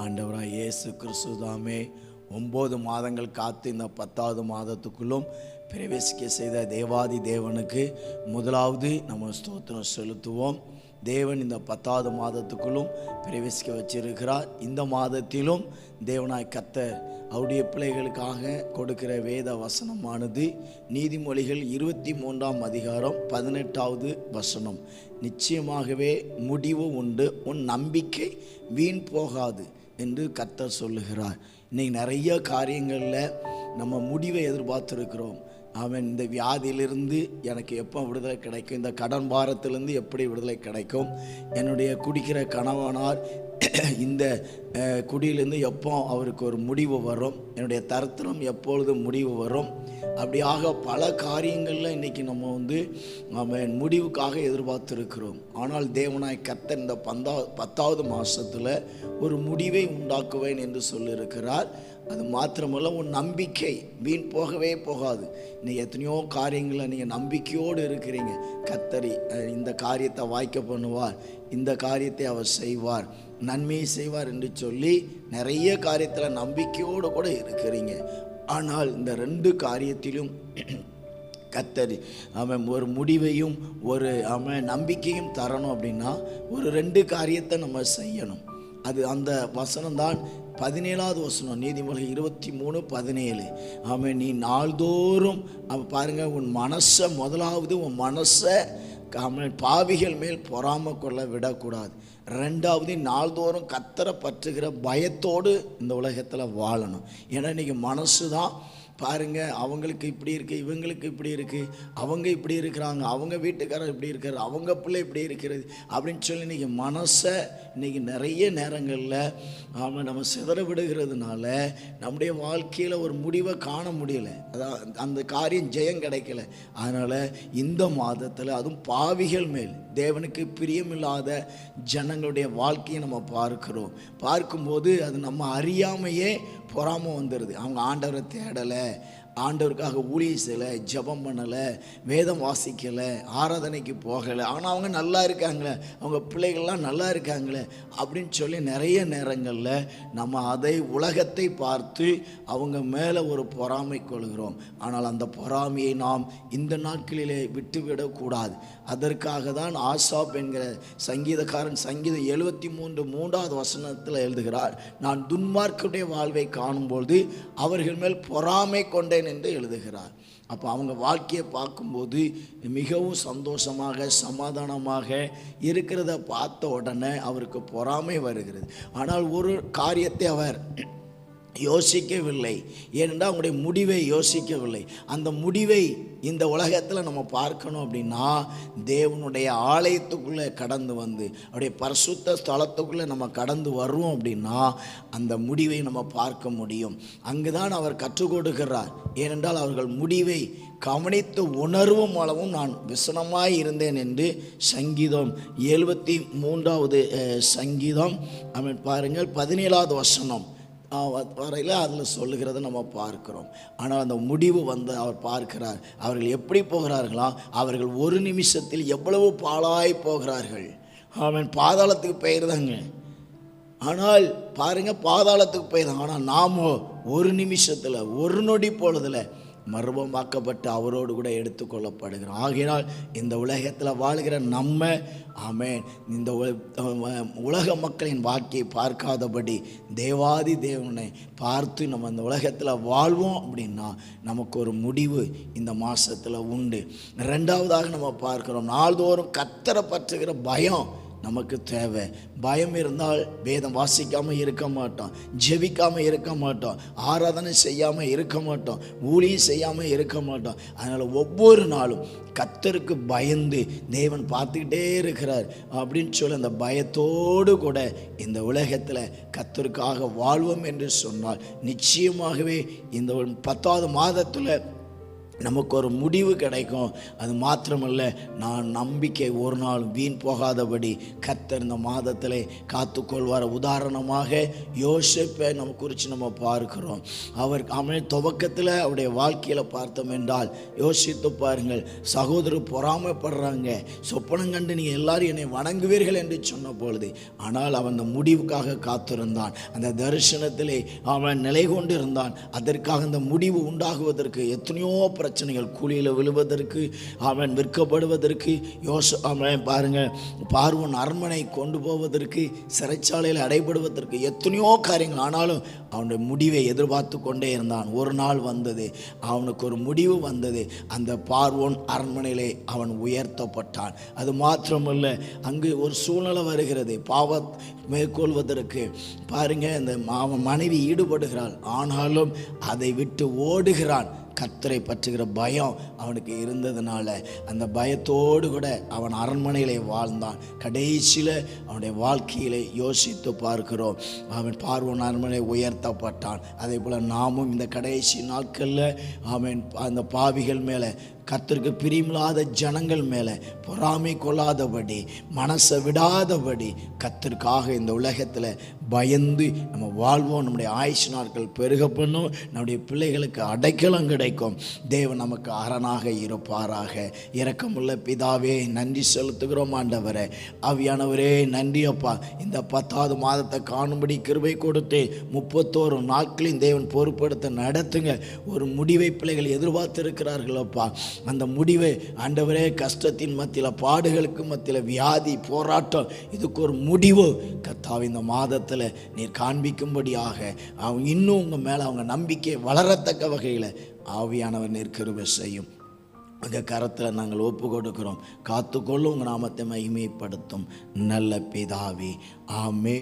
ஆண்டவராக இயேசு கிறிஸ்து தாமே ஒம்பது மாதங்கள் காத்து இந்த பத்தாவது மாதத்துக்குள்ளும் பிரவேசிக்க செய்த தேவாதி தேவனுக்கு முதலாவது நம்ம ஸ்தோத்திரம் செலுத்துவோம். தேவன் இந்த பத்தாவது மாதத்துக்குள்ளும் பிரவேசிக்க வச்சிருக்கிறார். இந்த மாதத்திலும் தேவனாய் கத்தர் அவருடைய பிள்ளைகளுக்காக கொடுக்கிற வேத வசனமானது நீதிமொழிகள் இருபத்தி மூன்றாம் அதிகாரம் பதினெட்டாவது வசனம். நிச்சயமாகவே முடிவு உண்டு. உன் நம்பிக்கை வீண் போகாது. என்று கத்தர் சொல்லுகிறார். இன்னைக்கு நிறைய காரியங்களில் நம்ம முடிவை எதிர்பார்த்துருக்கிறோம். அவன் இந்த வியாதியிலிருந்து எனக்கு எப்போ விடுதலை கிடைக்கும்? இந்த கடன் பாரத்திலிருந்து எப்படி விடுதலை கிடைக்கும்? என்னுடைய குடிக்கிற கணவனார் இந்த குடியிலேருந்து எப்போ அவருக்கு ஒரு முடிவு வரும் என்னுடைய தரித்திரம் எப்பொழுது முடிவு வரும் அப்படியாக பல காரியங்களில் இன்றைக்கி நம்ம வந்து நம்ம முடிவுக்காக எதிர்பார்த்துருக்கிறோம். ஆனால் தேவனாய் கர்த்தர் இந்த பந்தா பத்தாவது மாதத்தில் ஒரு முடிவை உண்டாக்குவேன் என்று சொல்லியிருக்கிறார். அது மாத்திரமல்ல உன் நம்பிக்கை வீண் போகவே போகாது. நீ எத்தனையோ காரியங்களை நீங்கள் நம்பிக்கையோடு இருக்கிறீங்க. கத்தரி இந்த காரியத்தை வாய்க்க பண்ணுவார் இந்த காரியத்தை அவர் செய்வார். நன்மையை செய்வார் என்று சொல்லி நிறைய காரியத்தில் நம்பிக்கையோடு கூட இருக்கிறீங்க. ஆனால் இந்த ரெண்டு காரியத்திலும் கத்தரி அவன் ஒரு முடிவையும் ஒரு அவன் நம்பிக்கையும் தரணும் அப்படின்னா ஒரு ரெண்டு காரியத்தை நம்ம செய்யணும். அது அந்த வசனம்தான் பதினேழாவது வசனம் நீதிமொழி இருபத்தி மூணு பதினேழு. அவன் நீ நாள்தோறும் அவன் பாருங்க உன் மனசை முதலாவது உன் மனசை பாவிகள் மேல் பொறாம கொள்ள விடக்கூடாது. ரெண்டாவது நாள்தோறும் கத்தரை பற்றுகிற பயத்தோடு இந்த உலகத்தில் வாழணும். ஏன்னா இன்றைக்கி மனசு தான் பாருங்க அவங்களுக்கு இப்படி இருக்கு இவங்களுக்கு இப்படி இருக்கு அவங்க இப்படி இருக்கிறாங்க அவங்க வீட்டுக்காரர் இப்படி இருக்காரு அவங்க பிள்ளை இப்படி இருக்கிறது அப்படின்னு சொல்லி இன்னைக்கு மனசை இன்னைக்கு நிறைய நேரங்களில் ஆமாம் நம்ம சிதற விடுகிறதுனால நம்முடைய வாழ்க்கையில் ஒரு முடிவை காண முடியல. அதான் அந்த காரியம் ஜெயம் கிடைக்கல. அதனால் இந்த மாதத்தில் அதுவும் பாவிகள் மேல் தேவனுக்கு பிரியமில்லாத ஜனங்களுடைய வாழ்க்கையை நம்ம பார்க்கிறோம். பார்க்கும்போது அது நம்ம அறியாமையே பொறாமல் வந்துடுது அவங்க ஆண்டவரை தேடலை. ஆண்டவருக்காக ஊழியம் செய்யலை ஜெபம் பண்ணலை வேதம் வாசிக்கலை ஆராதனைக்கு போகலை. ஆனால் அவங்க நல்லா இருக்காங்களே அவங்க பிள்ளைகள்லாம் நல்லா இருக்காங்களே அப்படின்னு சொல்லி நிறைய நேரங்களில் நம்ம அதை உலகத்தை பார்த்து அவங்க மேலே ஒரு பொறாமை கொள்கிறோம். ஆனால் அந்த பொறாமையை நாம் இந்த நாட்களிலே விட்டுவிடக்கூடாது அதற்காக தான் ஆசாப் என்கிற சங்கீதக்காரன் சங்கீதம் எழுபத்தி மூன்று மூன்றாவது வசனத்தில் எழுதுகிறார் நான் துன்மார்க்குடைய வாழ்வை காணும்பொழுது அவர்கள் மேல் பொறாமை பார்த்தேன் என்று எழுதுகிறார். அப்போ அவங்க வாழ்க்கையை பார்க்கும்போது மிகவும் சந்தோஷமாக சமாதானமாக இருக்கிறத பார்த்த உடனே அவருக்கு பொறாமை வருகிறது. ஆனால் ஒரு காரியத்தை அவர் யோசிக்கவில்லை. ஏனென்றால் அவங்களுடைய முடிவை யோசிக்கவில்லை. அந்த முடிவை இந்த உலகத்தில் நம்ம பார்க்கணும் அப்படின்னா தேவனுடைய ஆலயத்துக்குள்ளே கடந்து வந்து அவருடைய பரிசுத்த ஸ்தலத்துக்குள்ளே நம்ம கடந்து வருவோம் அப்படின்னா அந்த முடிவை நம்ம பார்க்க முடியும். அங்கு தான் அவர் கற்றுக் கொடுக்கிறார். ஏனென்றால் அவர்கள் முடிவை கவனித்து உணர்வும் அளவும் நான் விசனமாய் இருந்தேன் என்று சங்கீதம் எழுபத்தி மூன்றாவது சங்கீதம். அவன் பாருங்கள் பதினேழாவது வசனம். வரையில் அதில் சொல்லுகிறத நம்ம பார்க்கிறோம். ஆனால் அந்த முடிவு வந்து அவர் பார்க்கிறார் அவர்கள் எப்படி போகிறார்களா? அவர்கள் ஒரு நிமிஷத்தில் எவ்வளவு பாழாய் போகிறார்கள்? அவன் பாதாளத்துக்கு போயிருந்தாங்க ஆனால் பாருங்க பாதாளத்துக்கு போயிருந்தாங்க ஆனால் நாமோ ஒரு நிமிஷத்தில் ஒரு நொடி பொழுதுல மர்மமாக்கப்பட்டு அவரோடு கூட எடுத்துக்கொள்ளப்படுகிறோம் ஆகையினால் இந்த உலகத்தில் வாழ்கிற நம்ம ஆமென். இந்த உலக மக்களின் வாழ்க்கையை பார்க்காதபடி தேவாதி தேவனை பார்த்து நம்ம இந்த உலகத்தில் வாழ்வோம் அப்படின்னா நமக்கு ஒரு முடிவு இந்த மாதத்தில் உண்டு. ரெண்டாவதாக நம்ம பார்க்குறோம் நாள்தோறும் கத்தரை பற்றுகிற பயம் நமக்கு தேவை. பயம் இருந்தால் வேதம் வாசிக்காமல் இருக்க மாட்டோம் ஜெபிக்காமல் இருக்க மாட்டோம் ஆராதனை செய்யாமல் இருக்க மாட்டோம் ஊழியம் செய்யாமல் இருக்க மாட்டோம் அதனால் ஒவ்வொரு நாளும் கத்தருக்கு பயந்து தேவன் பார்த்துக்கிட்டே இருக்கிறார் அப்படின்னு சொல்லி அந்த பயத்தோடு கூட இந்த உலகத்தில் கத்தருக்காக வாழ்வோம் என்று சொன்னால் நிச்சயமாகவே இந்த ஒரு பத்தாவது மாதத்தில் நமக்கு ஒரு முடிவு கிடைக்கும். அது மாத்திரமல்ல நான் நம்பிக்கை ஒரு நாள் வீண் போகாதபடி கத்தர் இந்த மாதத்தில் காத்துக்கொள்வார். உதாரணமாக யோசிப்பை நம்ம குறித்து நம்ம பார்க்கிறோம். அவர் அவன் துவக்கத்தில் அவருடைய வாழ்க்கையில் பார்த்தோம் என்றால் யோசித்து பாருங்கள் சகோதரர் பொறாமைப்படுறாங்க. சொப்பனம் கண்டு நீங்கள் எல்லாரும் என்னை வணங்குவீர்கள் என்று சொன்ன பொழுது ஆனால் அவன் அந்த முடிவுக்காக காத்திருந்தான். அந்த தரிசனத்திலே அவன் நிலை கொண்டு இருந்தான் அதற்காக அந்த முடிவு உண்டாகுவதற்கு எத்தனையோ பிரச்சனைகள் கூலியில் விழுவதற்கு அவன் விற்கப்படுவதற்கு யோச அவன் பாருங்கள் பார்வன் அரண்மனை கொண்டு போவதற்கு சிறைச்சாலையில் அடைபடுவதற்கு எத்தனையோ காரியங்கள் ஆனாலும் அவனுடைய முடிவை எதிர்பார்த்து கொண்டே இருந்தான். ஒரு நாள் வந்தது அவனுக்கு ஒரு முடிவு வந்தது. அந்த பார்வோன் அரண்மனையிலே அவன் உயர்த்தப்பட்டான். அது மாத்திரமல்ல அங்கு ஒரு சூழ்நிலை வருகிறது. பாவ மேற்கொள்வதற்கு பாருங்க இந்த மனைவி ஈடுபடுகிறாள். ஆனாலும் அதை விட்டு ஓடுகிறான். கர்த்தரை பற்றுகிற பயம் அவனுக்கு இருந்ததுனால அந்த பயத்தோடு கூட அவன் அரண்மனையிலே வாழ்ந்தான். கடைசியில் அவனுடைய வாழ்க்கையிலே யோசித்து பார்க்கிறோம். அவன் பார்வன் அரண்மனை உயர்த்தப்பட்டான். அதே போல் நாமும் இந்த கடைசி நாட்களில் அவன் அந்த பாவிகள் மேலே கத்திற்கு பிரியமில்லாத ஜனங்கள் மேலே பொறாமை கொள்ளாதபடி மனசை விடாதபடி கத்திற்காக இந்த உலகத்தில் பயந்து நம்ம வாழ்வோம். நம்முடைய ஆயுஷ் நாட்கள் பெருக பண்ணும். நம்முடைய பிள்ளைகளுக்கு அடைக்கலம் கிடைக்கும். தேவன் நமக்கு அரணாக இருப்பாராக. இரக்கமுள்ள பிதாவே நன்றி செலுத்துகிறோம் ஆண்டவரே. அவியானவரே நன்றி அப்பா இந்த பத்தாவது மாதத்தை காணும்படி கிருபை கொடுத்து முப்பத்தோரு நாட்களையும் தேவன் பொறுப்படுத்த நடத்துங்க. ஒரு முடிவை பிள்ளைகள் எதிர்பார்த்திருக்கிறார்கள் அப்பா அந்த முடிவை ஆண்டவரே கஷ்டத்தின் மத்தியில் பாடுகளுக்கு மத்தியில் வியாதி போராட்டம் இதுக்கு ஒரு முடிவு. கத்தாவை இந்த மாதத்தில் நீர் காண்பிக்கும்படியாக அவங்க இன்னும் உங்கள் மேலே அவங்க நம்பிக்கை வளரத்தக்க வகையில் ஆவியானவர் நீர் செய்யும். உங்கள் கரத்தில் நாங்கள் ஒப்பு கொடுக்கிறோம் காத்துக்கொள்ளும் உங்கள் நாமத்தை மகிமைப்படுத்தும். நல்ல பிதாவே. ஆமே